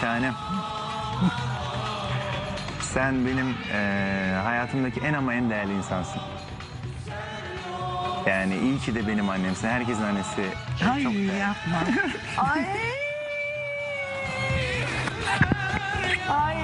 tanem. Sen benim eee, hayatımdaki en ama en değerli insansın. Yani iyi ki de benim annemsin. Herkesin annesi Ay çok değerli. yapma. Ay. Ay.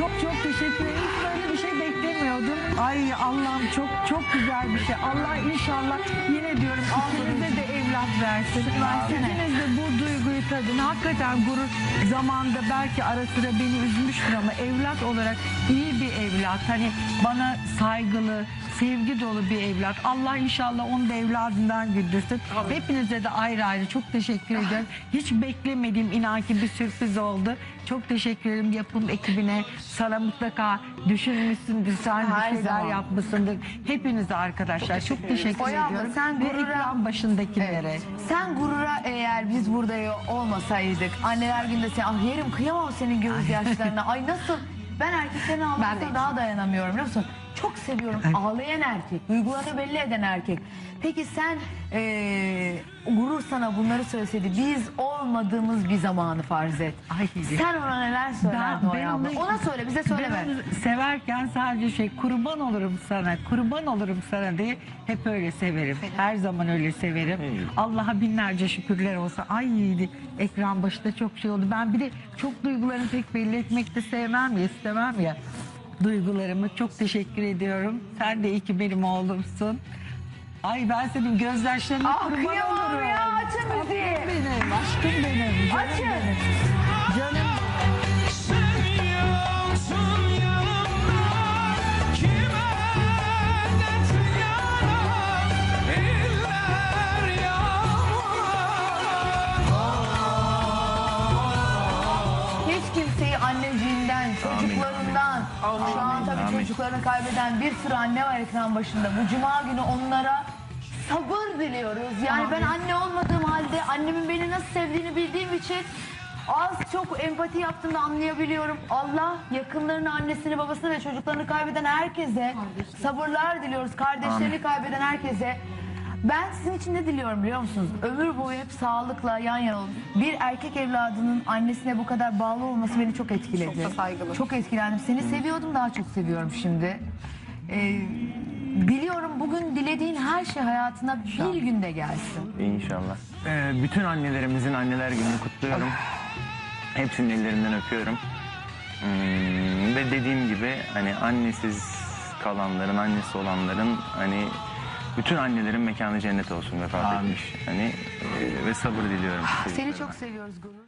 Çok çok teşekkür ederim. Hiç böyle bir şey beklemiyordum. Ay Allah'ım çok çok güzel bir şey. Allah inşallah yine diyorum ikinize de evlat versin. İkiniz de bu duyguyu tadın. Hakikaten gurur zamanda belki ara sıra beni üzmüştür ama evlat olarak iyi bir evlat. Hani bana saygılı, sevgi dolu bir evlat. Allah inşallah onu da evladından güldürsün. Hepinize de ayrı ayrı çok teşekkür ederim. Hiç beklemediğim inan ki bir sürpriz oldu. Çok teşekkür ederim yapım ekibine. Sana mutlaka düşünmüşsündür. Sen bir Her şeyler zaman. yapmışsındır. Hepinize arkadaşlar çok teşekkür Oya abla, ediyorum. sen Ve gurura- ekran başındakilere. Evet. Sen gurura eğer biz burada olmasaydık anneler günde sen ah yerim kıyamam senin gözyaşlarına ay nasıl ben erkeklerin ağlamasına daha dayanamıyorum biliyor musun? Çok seviyorum ağlayan erkek, duygularını belli eden erkek. Peki sen eee, sana bunları söyleseydi biz olmadığımız bir zamanı farz et. Ay. Sen ona neler söylerdin Ben- Oya ben onu- Ona söyle bize söyleme. Ben severken sadece şey kurban olurum sana, kurban olurum sana diye hep öyle severim. Her zaman öyle severim. Allah'a binlerce şükürler olsa. Ay ekran başında çok şey oldu. Ben bir de çok duygularımı pek belli etmek de sevmem ya, istemem ya. Duygularımı çok teşekkür ediyorum. Sen de iyi ki benim oğlumsun. Ay ben senin gözyaşlarına Ah, kurban olurum. ya, Aşkım benim, aşkım benim. Canım Açın. benim. Canım Hiç kimseyi anneciğinden, çocuklarından, şu an tabii Amin. çocuklarını kaybeden bir sürü anne var ekran başında. Bu cuma günü onlara sabır diliyoruz. Yani ben anne olmadığım halde annemin beni nasıl sevdiğini bildiğim için az çok empati yaptığımda anlayabiliyorum. Allah yakınlarını, annesini, babasını ve çocuklarını kaybeden herkese sabırlar diliyoruz. Kardeşlerini kaybeden herkese. Ben sizin için ne diliyorum biliyor musunuz? Ömür boyu hep sağlıkla yan yana olun. Bir erkek evladının annesine bu kadar bağlı olması beni çok etkiledi. Çok da saygılı. Çok etkilendim. Seni seviyordum daha çok seviyorum şimdi. Ee, biliyorum bugün dilediğin her şey hayatına bir günde gelsin. İnşallah. Ee, bütün annelerimizin anneler gününü kutluyorum. Hepsinin ellerinden öpüyorum. Hmm, ve dediğim gibi hani annesiz kalanların, annesi olanların hani bütün annelerin mekanı cennet olsun vefat etmiş. Hani e, ve sabır diliyorum. Seni çocuklarına. çok seviyoruz gurur.